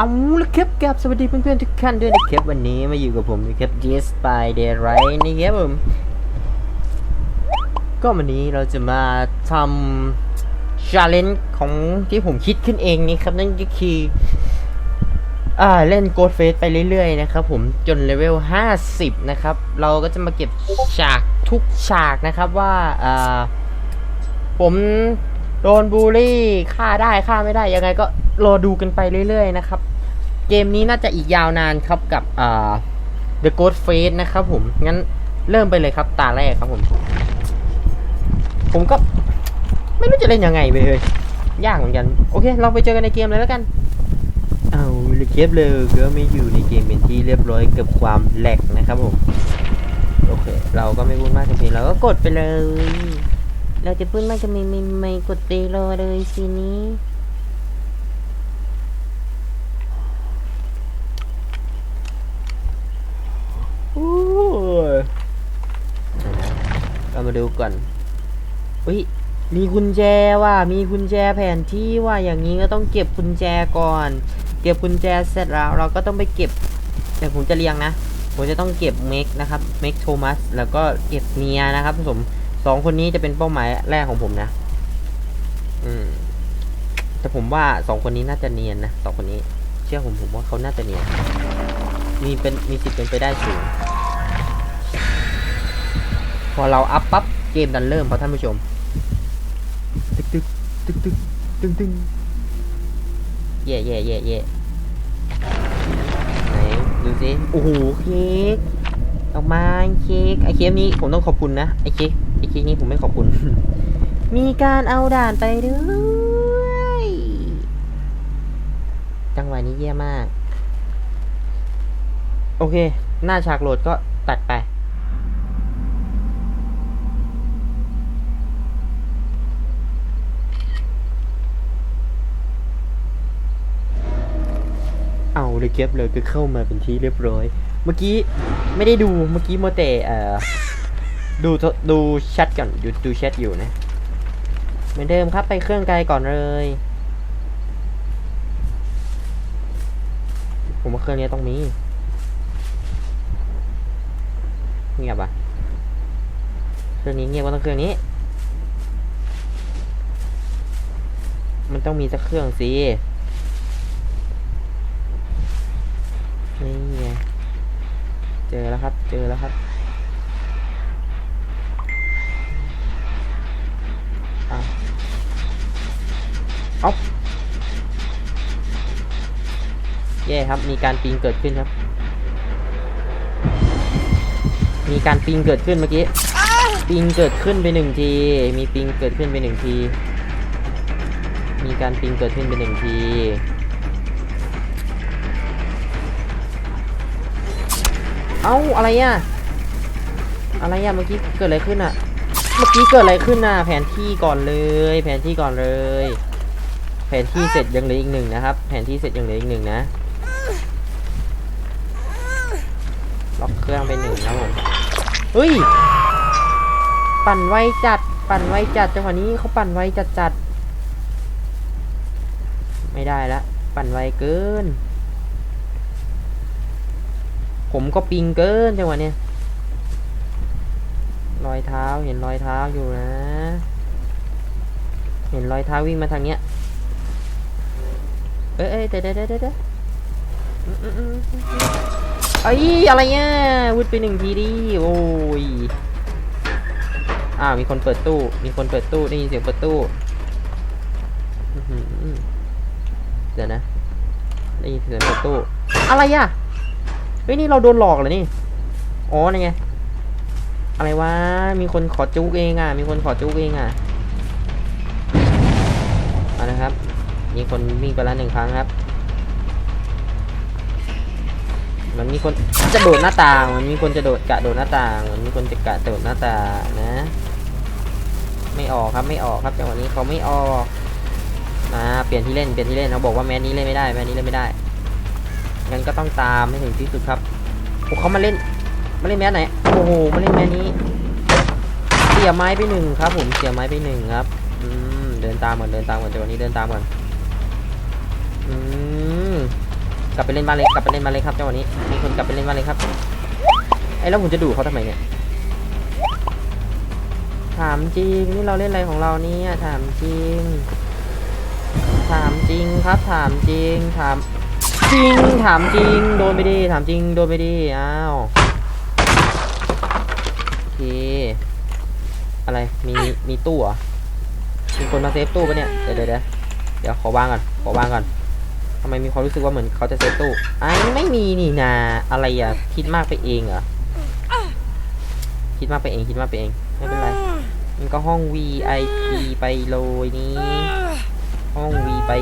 เอาละครับกับสวัสดีเพื่อนๆทุกท่านด้วยนะครับวันนี้มาอยู่กับผมนะครับ Yes by Day Right นะครับผม ก็วันนี้เราจะมาทำ challenge ของที่ผมคิดขึ้นเองนี่ครับ นั่นก็คืออ่าเล่น Ghost Face ไปเรื่อยๆนะครับผมจนเลเวล 50 นะครับ เราก็จะมาเก็บฉากทุกฉากนะครับว่าอ่าผมโดนบูลลี่ฆ่าได้ฆ่าไม่ได้ยังไงก็รอดูกันไปเรื่อย ๆ นะครับ เกมนี้น่าจะอีกยาวนานครับกับอ่า The Ghost Face นะครับผม งั้นเริ่มไปเลยครับตาแรกครับผม ผมก็ไม่รู้จะเล่นยังไงไปเลย ยากเหมือนกัน โอเค เราไปเจอกันในเกมเลยแล้วกัน เอาเลยเก็บเลยก็ไม่อยู่ในเกมเป็นที่เรียบร้อยกับความแหลกนะครับผม โอเค เราก็ไม่พูดมากจริงๆเราก็กดไปเลย เราจะพูดมากจะไม่ไม่ไม่กดตีรอเลยสินี้ โอ้ย เรามาดูก่อนอุ้ยมีกุญแจว่ะมีกุญแจแผนที่ว่าอย่างนี้ก็ต้องเก็บกุญแจก่อน เก็บกุญแจเสร็จแล้วเราก็ต้องไปเก็บแต่ผมจะเรียงนะผมจะต้องเก็บเมกนะครับเมกโทมัสแล้วก็เก็บเนียนะครับผมสองคนนี้จะเป็นเป้าหมายแรกของผมนะอืมแต่ผมว่าสองคนนี้น่าจะเนียนนะสองคนนี้ เชื่อผมผมว่าเขาน่าจะเนียนมีเป็นมีสิทธิ์เป็นไปได้สูง อเราอัพปั๊บเกมดันเริ่มครับท่านผู้ชม ตึกตึกตึกตึกตึงตึงเย่เย่เย่เย่ไหนดูสิโอ้โหเค้กออกมาเค้กไอเค้กนี้ผมต้องขอบคุณนะไอเค้กไอเค้กนี้ผมไม่ขอบคุณ มีการเอาด่านไปด้วยจังหวะนี้เยี่ยมาก โอเค หน้าฉากโหลดก็ตัดไป เลยเก็บเลยก็เข้ามาเป็นที่เรียบร้อย เมื่อกี้ไม่ได้ดูเมื่อกี้โมวแต่เอ่อดูดูแชทก่อนอยู่ดูแชทอยู่นะ เหมือนเดิมครับไปเครื่องไกลก่อนเลย ผมว่าเครื่องนี้ต้องมีเงียบอะเครื่องนี้เงียบกว่าต้องเครื่องนี้ มันต้องมีสักเครื่องสิ เจอแล้วครับอะเอาเย่ครับมีการปิงเกิดขึ้นครับ มีการปิงเกิดขึ้นเมื่อกี้ปิงเกิดขึ้นไปหนึ่งที มีปิงเกิดขึ้นไปหนึ่งที มีการปิงเกิดขึ้นไปหนึ่งที อ้าอะไรอะอะไรอะเมื่อกี้เกิดอะไรขึ้นอะ เมื่อกี้เกิดอะไรขึ้นน่ะ แผนที่ก่อนเลย แผนที่ก่อนเลย แผนที่เสร็จยังเหลืออีกหนึ่งนะครับ แผนที่เสร็จยังเหลืออีกหนึ่งนะล็อกเครื่องไปหนึ่งนะผมเฮ้ย ปั่นไวจัด ปั่นไวจัดจังหวะนี้เขาปั่นไวจัดจัด ไม่ได้ละ ปั่นไวเกิน ผมก็ปิงเกินจังหวะเนี้ยรอยเท้าเห็นรอยเท้าอยู่นะ เห็นรอยเท้าวิ่งมาทางเนี้ย เอ้ยเอ้ยเดี๋ยวเดี๋ยวเดี๋ยวเดะอืมอืมอืมอืมเอ้ยอะไรเนี่ยวุดไปหนึ่งทีดิโอ้ยอ้าวมีคนเปิดตู้ มีคนเปิดตู้ได้ยินเสียงเปิดตู้เดี๋ยวนะได้ยินเสียงเปิดตู้ อะไรอะ ฮ้ยนี่เราโดนหลอกเหรอนี่ อ๋อนี่ไง อะไรวะ มีคนขอจุกเองอะ มีคนขอจุกเองอะเอานะครับ มีคนวิ่งไปแล้วหนึ่งครั้งครับ มันมีคนจะโดดหน้าต่าง มันมีคนจะโดดกะโดดหน้าต่าง มันมีคนจะกะโดดหน้าต่างนะ ไม่ออกครับ ไม่ออกครับจังหวะนี้เขาไม่ออกมาเปลี่ยนที่เล่น เปลี่ยนที่เล่นเขาบอกว่าแมนนี้เล่นไม่ได้ แมนนี้เล่นไม่ได้ งั้นก็ต้องตามให้ถึงที่สุดครับโอ้เขามาเล่นมาเล่นแมสไหนโอ้โหมาเล่นแมสนี้เสียไม้ไปหนึ่งครับ ผมเสียไม้ไปหนึ่งครับอืมเดินตามก่อนเดินตามก่อนจังหวะนี้เดินตามก่อนอืมกลับไปเล่นบ้านเล็กกลับไปเล่นบ้านเล็กครับจังหวะนี้มีคนกลับไปเล่นบ้านเล็กครับไอ้แล้วผมจะดูเขาทำไมเนี่ยถามจริงนี่เราเล่นอะไรของเราเนี่ยถามจริง ถามจริงครับ ถามจริงถาม จริงถามจริงโดนไปดิถามจริงโดนไปดิอ้าวโอเคอะไรมีมีตู้เหรอมีคนมาเซฟตู้ปะเนี่ยเดี๋ยวเดี๋ยวเดี๋ยวขอวางก่อนขอวางก่อนทำไมมีความรู้สึกว่าเหมือนเขาจะเซฟตู้ไอ้ไม่มีนี่นาอะไรอะคิดมากไปเองเหรอคิดมากไปเองคิดมากไปเองไม่เป็นไรมันก็ห้อง VIP ไปเลยนี้ห้องวีไป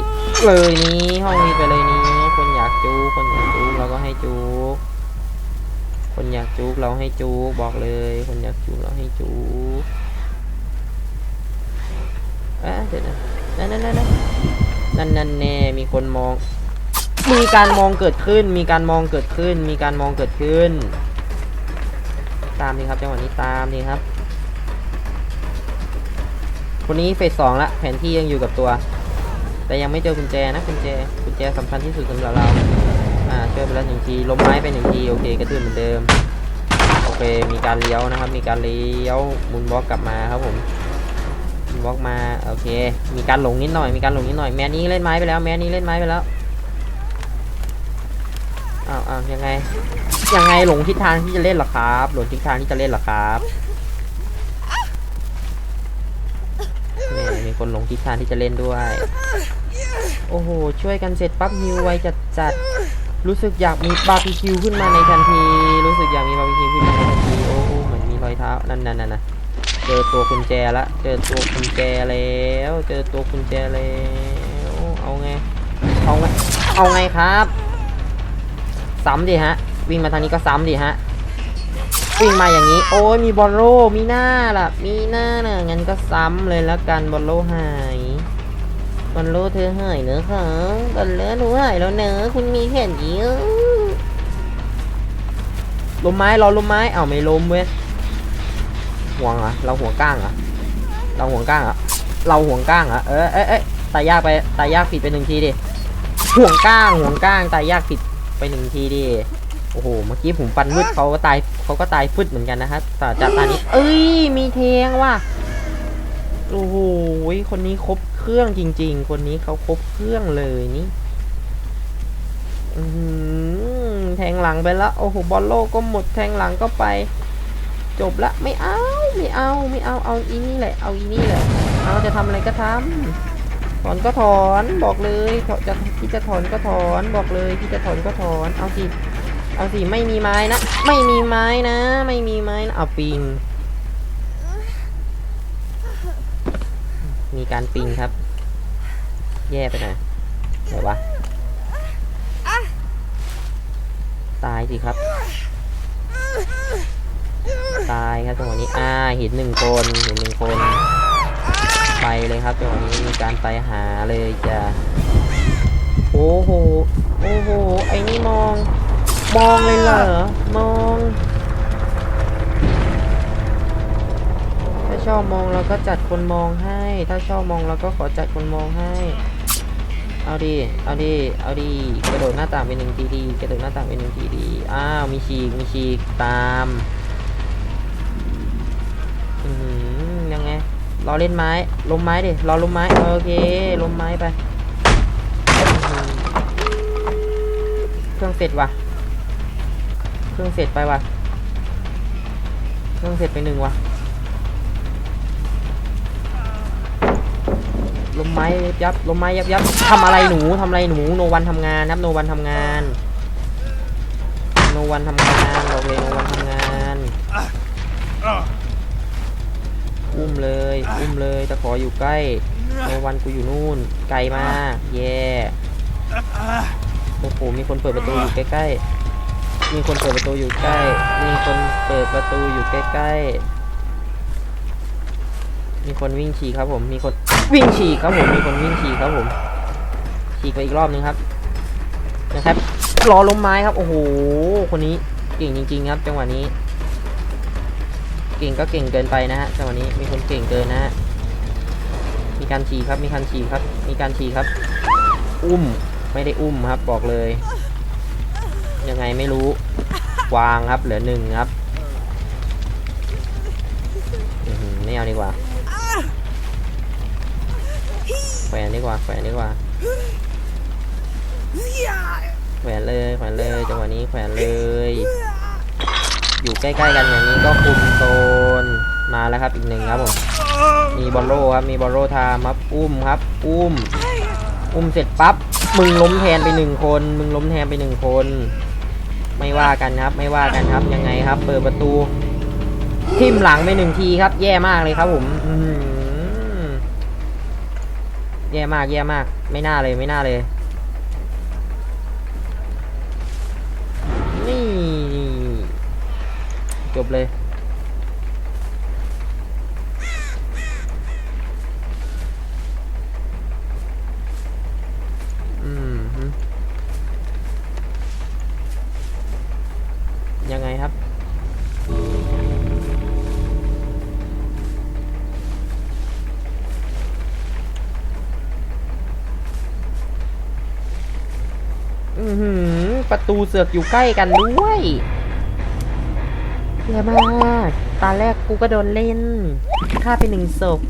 เลยนี้ห้องวีไปเลยนี้ากจูคนอยากจูเราก็ให้จูคนอยากจูเราให้จูบอกเลย คนอยากจูเราให้จูอะเดี๋ยวนะนั่นนั่นนั่นนั่นนั่นแน่มีคนมอง มีการมองเกิดขึ้น มีการมองเกิดขึ้น มีการมองเกิดขึ้น ตามนี่ครับจังหวะนี้ตามนี่ครับคนนี้เฟสสองละแผนที่ยังอยู่กับตัว แต่ยังไม่เจอกุญแจนะกุญแจกุญแจสำคัญที่สุดสำหรับเราอ่าช่วยไปแล้วหนึ่งทีล้มไม้ไปหนึ่งทีโอเคกระตือเหมือนเดิมโอเคมีการเลี้ยวนะครับ มีการเลี้ยวมุนบล็อกกลับมาครับผมมุนบล็อกมาโอเค มีการหลงนิดหน่อยมีการหลงนิดหน่อยแมนนี้เล่นไม้ไปแล้วแมนนี้เล่นไม้ไปแล้วอ้าวอ้าวยังไงยังไงหลงทิศทางที่จะเล่นหรอครับ หลงทิศทางที่จะเล่นหรอครับนี่มี คนหลงทิศทางที่จะเล่นด้วย โอ้โห ช่วยกันเสร็จปั๊บฮิวไวจัดจัดๆรู้สึกอยากมีบาร์บีคิวขึ้นมาในทันที รู้สึกอยากมีบาร์บีคิวขึ้นมาในทันที โอ้โหเหมือนมีรอยเท้า นั่นนั่นนั่นนะเจอตัวกุญแจละ เจอตัวกุญแจแล้ว เจอตัวกุญแจแล้ว เอาไง เอาไง เอาไงครับ ซ้ำดิฮะ วิ่งมาทางนี้ก็ซ้ำดิฮะ วิ่งมาอย่างนี้ โอ้ยมีบอลโลมีหน้าล่ะ มีหน้าน่ะงั้นก็ซ้ำเลยแล้วกันบอลโลหายบอลโลเธอหายเนอะคะบอลโลหนูหายแล้วเนอะคุณมีแผ่นเยอะลมไม้รอลมไม้เอ้าไม่ลมเว้ยห่วงอะเราห่วงก้างอะเราห่วงก้างอะเราห่วงก้างอะเออเอ้ยเอ้ยตายยากไปตายยากผิดไปหนึ่งทีดิห่วงก้างห่วงก้างตายยากผิดไปหนึ่งทีดิ โอ้โห เมื่อกี้ผมฟันมืดเขาก็ตายเขาก็ตายฟึดเหมือนกันนะครับแต่จากตานี้ เอ้ย มีเทงว่ะ โอ้โห คนนี้ครบเครื่องจริง ๆ คนนี้เขาครบเครื่องเลยนี่อือหือแทงหลังไปแล้ว โอ้โห บอลโลกก็หมด แทงหลังก็ไป จบละ ไม่เอา ไม่เอา ไม่เอา เอาอีนี่แหละ เอาอีนี่แหละ เอาจะทำอะไรก็ทำถอนก็ถอน บอกเลยถอนจะที่จะถอนก็ถอน บอกเลยที่จะถอนก็ถอน เอาสิ เอาสิไม่มีไม้นะ ไม่มีไม้นะ ไม่มีไม้นะเอาปิง มีการปิงครับ แย่ไปหน่อยไหนวะตายสิครับ ตายครับจังหวะนี้อ่าห็นหนึ่งคนห็นหนึ่งคนไปเลยครับจังหวะนี้มีการไปหาเลยจ้ะโอ้โหโอ้โหไอ้นี่มอง มองเลยเหรอ มองถ้าชอบมองเราก็จัดคนมองให้ ถ้าชอบมองเราก็ขอจัดคนมองให้ เอาดีเอาดีเอาดีกระโดดหน้าต่างเป็นหนึ่งทีดีกระโดดหน้าต่างเป็นหนึ่งทีดีอ้าวมีฉีกมีฉีกตามอือหือยังไงรอเล่นไม้ลมไม้ดิรอลมไม้โอเคลมไม้ไปเครื่องเสร็จว่ะ เครื่องเสร็จไปว่ะ เครื่องเสร็จไปหนึ่งว่ะ ลมไม้ยับยับลมไม้ยับยับทำอะไรหนูทำอะไรหนูโนวันทำงานนะครับโนวันทำงานโนวันทำงานบอกเลยโนวันทำงานอุ้มเลยอุ้มเลยตะขออยู่ใกล้โนวันกูอยู่นู่น ไกลมากแย่โอ้โหมีคนเปิดประตูอยู่ใกล้ๆ มีคนเปิดประตูอยู่ใกล้ มีคนเปิดประตูอยู่ใกล้ๆ มีคนวิ่งฉี่ครับผม มีคนวิ่งฉีกครับผม มีคนวิ่งฉีกครับผม ฉีกไปอีกรอบนึงครับนะครับรอล้มไม้ครับ โอ้โห คนนี้เก่งจริง ๆ ครับ จังหวะนี้ เก่งก็เก่งเกินไปนะฮะ จังหวะนี้มีคนเก่งเกินนะฮะ มีการฉีกครับ มีการฉีกครับ มีการฉีกครับ อุ้ม ไม่ได้อุ้มครับ บอกเลย ยังไงไม่รู้ วางครับ เหลือหนึ่งครับไม่เอาดีกว่าแขวนดีกว่าแขวนดีกว่าแขวนเลยแขวนเลยจังหวะนี้แขวนเลย อยู่ใกล้ๆกันอย่างนี้ก็คุมโซนมาแล้วครับอีกหนึ่งครับผมมีบอลโลครับมีบอลโลไทม์ครับอุ้มครับ อุ้ม อุ้มเสร็จปั๊บมึงล้มแทนไปหนึ่งคน มึงล้มแทนไปหนึ่งคน ไม่ว่ากันครับ ไม่ว่ากันครับยังไงครับ เปิดประตูทิ่มหลังไปหนึ่งทีครับ แย่มากเลยครับผมแย่มากแย่มาก ไม่น่าเลยไม่น่าเลย นี่จบเลย ประตูเสือกอยู่ใกล้กันด้วยเยอะมาก ตอนแรกกูก็โดนเล่นฆ่าไปหนึ่งศพ